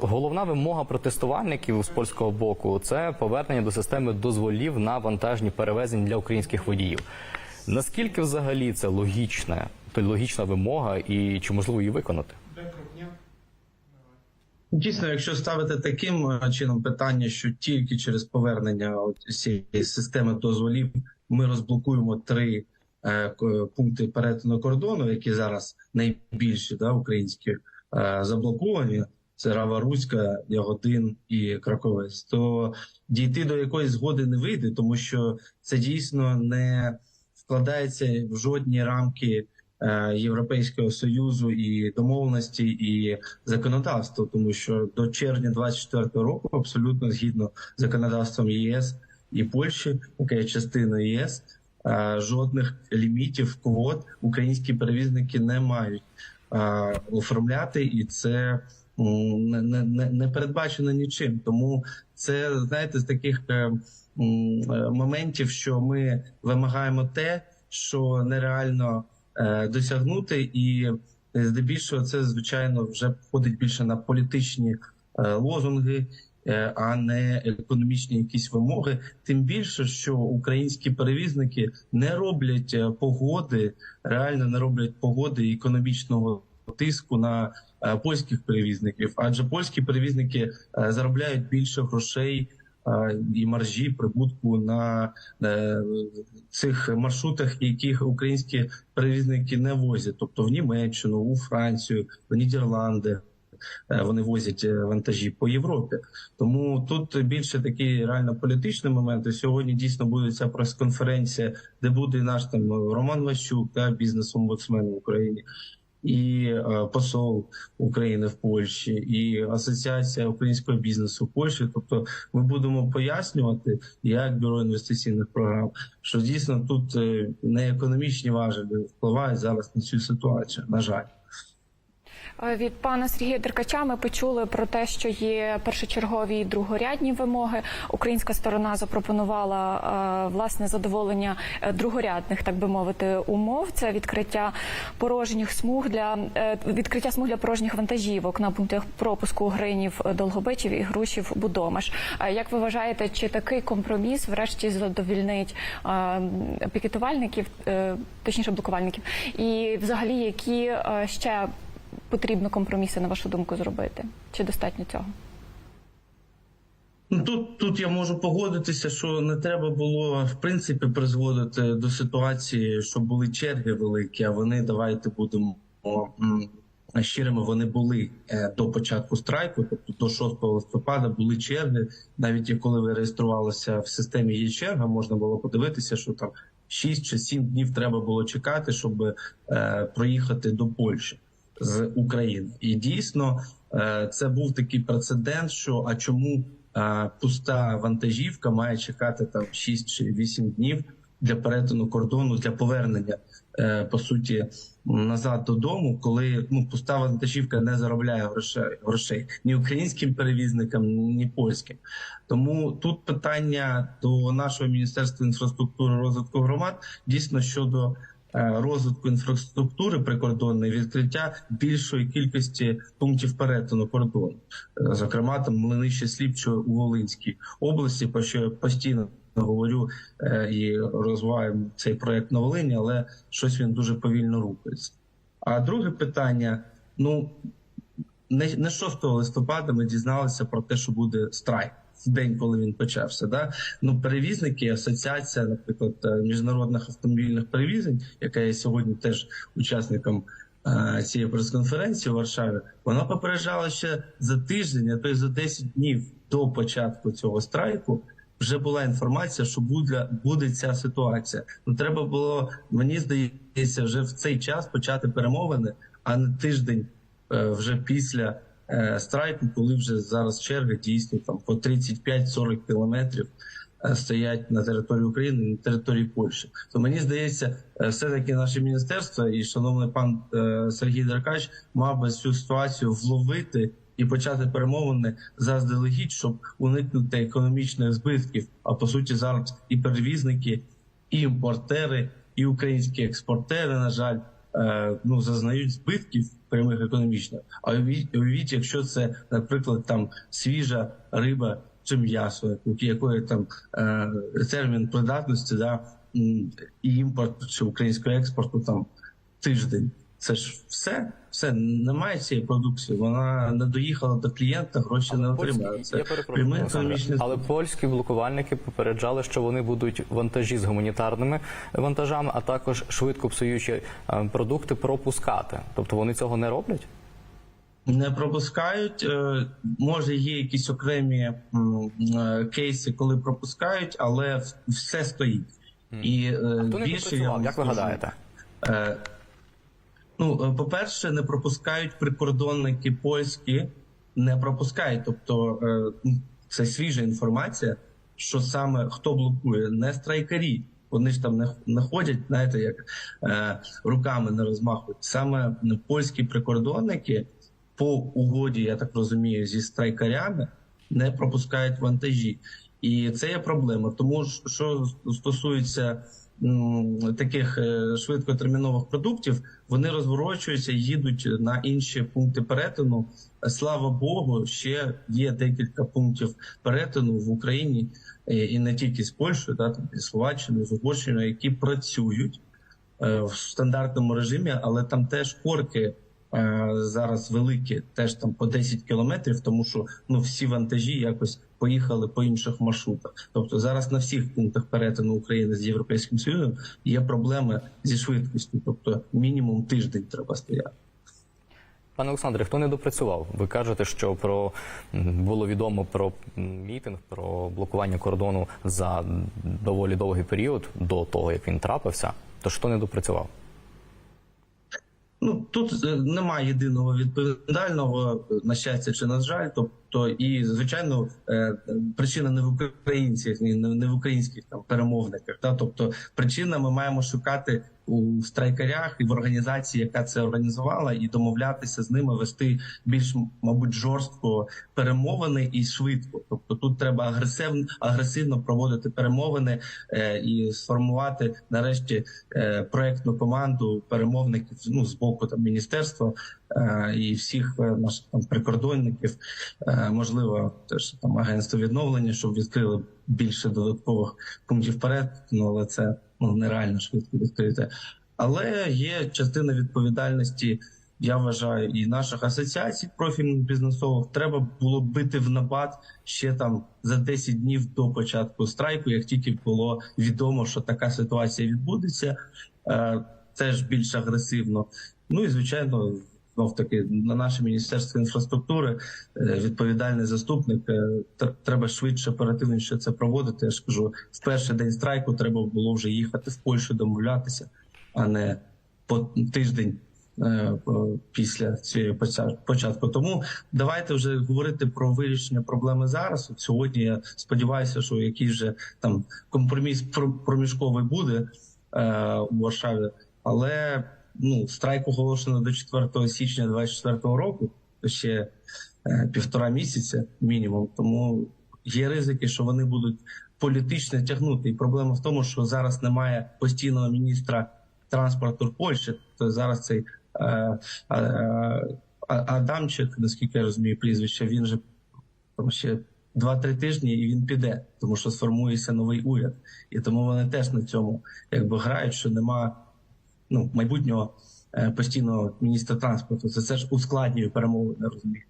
Головна вимога протестувальників з польського боку це повернення до системи дозволів на вантажні перевезення для українських водіїв. Наскільки взагалі це логічна, то логічна вимога, і чи можливо її виконати? Дійсно, якщо ставити таким е, чином питання, що тільки через повернення цієї системи дозволів ми розблокуємо три е, пункти перетину кордону, які зараз найбільші да, українські е, заблоковані. Це Рава Руська, Ягодин і Краковець. То дійти до якоїсь згоди не вийде, тому що це дійсно не вкладається в жодні рамки е, Європейського союзу і домовленості і законодавства, тому що до червня 24 року, абсолютно згідно з законодавством ЄС і Польщі, яка є частиною ЄС, е, жодних лімітів квот українські перевізники не мають е, оформляти, і це не, не, не- передбачено нічим. Тому це знаєте з таких е, е, моментів, що ми вимагаємо те, що нереально е, досягнути, і здебільшого це звичайно вже входить більше на політичні лозунги. А не економічні якісь вимоги, тим більше, що українські перевізники не роблять погоди, реально не роблять погоди економічного тиску на польських перевізників, адже польські перевізники е, заробляють більше грошей е, і маржі прибутку на е, цих маршрутах, яких українські перевізники не возять, тобто в Німеччину, у Францію, в Нідерланди. е, Вони возять е, вантажі по Європі, тому тут більше такий реально політичний момент. І сьогодні дійсно буде ця прес-конференція, де буде наш там Роман Ващук, да, бізнес-омбудсмен в Україні, і е, посол України в Польщі, і Асоціація українського бізнесу в Польщі. Тобто, ми будемо пояснювати, як бюро інвестиційних програм, що дійсно тут е, не економічні важелі впливають зараз на цю ситуацію. На жаль. Е, Від пана Сергія Деркача ми почули про те, що є першочергові і другорядні вимоги. Українська сторона запропонувала е, власне задоволення е, другорядних, так би мовити, умов. Це відкриття порожніх смуг для відкриття смуг для порожніх вантажівок на пунктах пропуску Гринів, Долгобичів і Грушів Будомаш. Як ви вважаєте, чи такий компроміс врешті задовільнить пікетувальників, точніше блокувальників, і взагалі які ще потрібно компроміси, на вашу думку, зробити? Чи достатньо цього? Ну тут, тут я можу погодитися, що не треба було в принципі призводити до ситуації, що були черги великі, а вони давайте будемо щирими. Вони були е, до початку страйку, тобто до 6 листопада були черги. Навіть коли ви реєструвалися в системі є черга, можна було подивитися, що там 6 чи 7 днів треба було чекати, щоб е, проїхати до Польщі з України. І дійсно е, це був такий прецедент, що а чому е, пуста вантажівка має чекати там 6 чи 8 днів для перетину кордону для повернення е, по суті назад додому, коли ну пуста вантажівка не заробляє грошей грошей ні українським перевізникам, ні польським. Тому тут питання до нашого міністерства інфраструктури розвитку громад дійсно щодо розвитку інфраструктури прикордонної відкриття більшої кількості пунктів перетину кордону, Е, зокрема там Млинище Сліпчо у Волинській області, про що я постійно говорю е, і розвиваємо цей проект на Волині, але щось він дуже повільно рухається. А друге питання: ну не 6 листопада ми дізналися про те, що буде страйк день, коли він почався. Да? Ну, перевізники, асоціація, наприклад, е, міжнародних автомобільних перевізень, яка є сьогодні теж учасником е, цієї прес-конференції у Варшаві, вона попереджала ще за тиждень, а то й за 10 днів до початку цього страйку. Вже була інформація, що буде буде ця ситуація. Ну треба було мені здається, вже в цей час почати перемовини, а не тиждень е, вже після страйку, коли вже зараз черги дійсно там по 35-40 кілометрів е, стоять на території України, на території Польщі. То мені здається, е, все таки наше міністерство і шановний пан е, Сергій Деркач мав би цю ситуацію вловити. І почати перемовини заздалегідь, щоб уникнути економічних збитків. А по суті, зараз і перевізники, і імпортери, і українські експортери, на жаль, е, ну зазнають збитків прямих економічних. А уявіть, якщо це, наприклад, там свіжа риба чи м'ясо, якої там е, термін придатності, да, і імпорт чи українського експорту там тиждень. Це ж все, все немає цієї продукції. Вона не доїхала до клієнта, гроші не отримали. Це я прямий економічний але польські блокувальники попереджали, що вони будуть вантажі з гуманітарними вантажами, а також швидко псуючі е, продукти пропускати. Тобто вони цього не роблять. не пропускають. Е, Може, є якісь окремі е, кейси, коли пропускають, але все стоїть. І Хто не більше я Як ви гадаєте? Ну, е, по-перше, не пропускають прикордонники польські, не пропускають. Тобто е, це свіжа інформація, що саме хто блокує, не страйкарі. Вони ж там не, ходять, знаєте, як е, руками не розмахують. Саме польські прикордонники по угоді, я так розумію, зі страйкарями не пропускають вантажі. І це є проблема. Тому що стосується таких е, швидкотермінових продуктів, вони розворочуються і їдуть на інші пункти перетину. Слава Богу, ще є декілька пунктів перетину в Україні е, і не тільки з Польщею, да, там, Словаччиною, з Угорщиною, які працюють е, в стандартному режимі, але там теж корки зараз великі, теж там по 10 кілометрів, тому що ну всі вантажі якось поїхали по інших маршрутах. Тобто зараз на всіх пунктах перетину України з Європейським Союзом є проблеми зі швидкістю, тобто мінімум тиждень треба стояти. Пане Олександре, хто не допрацював? Ви кажете, що про було відомо про мітинг, про блокування кордону за доволі довгий період до того, як він трапився. То хто не допрацював? Ну тут е, немає єдиного відповідального на щастя чи на жаль. Тобто, і звичайно, е, причина не в українцях, не в українських там перемовниках. Та тобто, причина ми маємо шукати у страйкарях і в організації, яка це організувала, і домовлятися з ними, вести більш мабуть жорстко перемовини і швидко. Тобто, тут треба агресивно агресивно проводити перемовини е, і сформувати нарешті е, проектну команду перемовників ну з боку там міністерства і всіх е, наших там прикордонників, е, можливо, теж там агентство відновлення, щоб відкрили більше додаткових пунктів перетину, але це ну нереально швидко відкрити. Але є частина відповідальності. Я вважаю, і наших асоціацій профільних бізнесових треба було бити в набат ще там за 10 днів до початку страйку, як тільки було відомо, що така ситуація відбудеться, е, теж більш агресивно. Ну і звичайно, знов таки на наше міністерство інфраструктури е, відповідальний заступник. е, Треба швидше, оперативніше це проводити. Я ж кажу, в перший день страйку треба було вже їхати в Польщу домовлятися, а не по тиждень. е, Після цієї початку, тому давайте вже говорити про вирішення проблеми зараз. От сьогодні я сподіваюся, що якийсь вже там компроміс пр- проміжковий буде у Варшаві, але ну страйк оголошено до 4 січня 2024 року, то ще е, півтора місяця мінімум. Тому є ризики, що вони будуть політично тягнути. І проблема в тому, що зараз немає постійного міністра транспорту Польщі. То зараз цей е, е, Адамчик, наскільки я розумію, прізвище, він же там ще 2-3 тижні, і він піде, тому що сформується новий уряд, і тому вони теж на цьому якби грають, що нема ну майбутнього е, постійного міністра транспорту. Це це ж ускладнює перемовини, розумієте.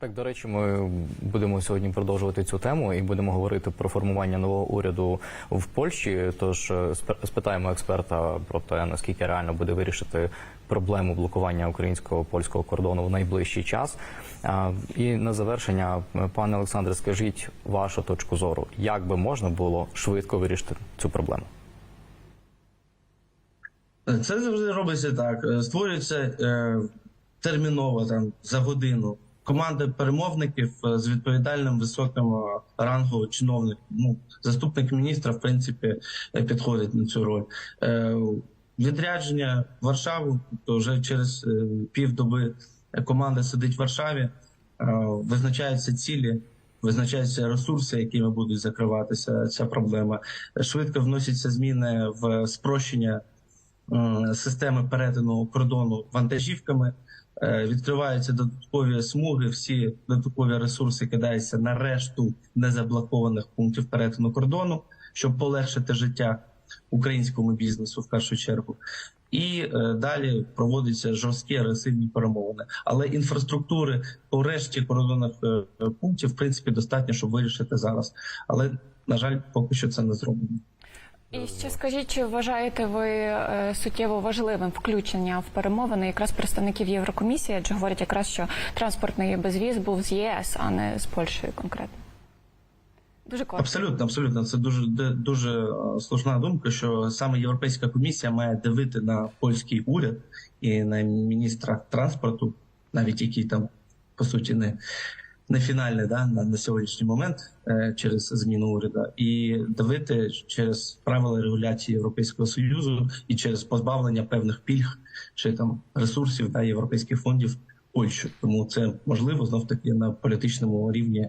Так, до речі, ми будемо сьогодні продовжувати цю тему і будемо говорити про формування нового уряду в Польщі. Тож е, спитаємо експерта про те, наскільки реально буде вирішити проблему блокування українського польського кордону в найближчий час. І на завершення, е, пане Олександре, скажіть вашу точку зору, як би можна було швидко вирішити цю проблему? Це завжди робиться так. Е, Створюється е, терміново там за годину. Команда перемовників е, з відповідальним високим е, рангу чиновник. Ну, заступник міністра, в принципі, е, підходить на цю роль. Е, відрядження Варшаву, то вже через е, півдоби команда сидить в Варшаві, е, визначаються цілі. Визначаються ресурси, якими будуть закриватися ця проблема. Швидко вносяться зміни в спрощення системи перетину кордону вантажівками. Е, Відкриваються додаткові смуги, всі додаткові ресурси кидаються на решту незаблокованих пунктів перетину кордону, щоб полегшити життя українському бізнесу в першу чергу. І е, далі проводяться жорсткі агресивні перемовини. Але інфраструктури по решті кордонних е, пунктів в принципі достатньо, щоб вирішити зараз. Але на жаль, поки що це не зроблено. І ще скажіть, чи вважаєте ви е, суттєво важливим включення в перемовини якраз представників Єврокомісії, адже говорять якраз, що транспортний безвіз був з ЄС, а не з Польщею конкретно? Дуже коротко. Абсолютно, абсолютно, це дуже дуже е, слушна думка, що саме Європейська комісія має дивити на польський уряд і на міністра транспорту, навіть який там по суті не, не фінальний да, на, на сьогоднішній момент е, через зміну уряду, і давити через правила регуляції Європейського союзу і через позбавлення певних пільг чи там ресурсів да, європейських фондів Польщу. Тому це можливо знов таки на політичному рівні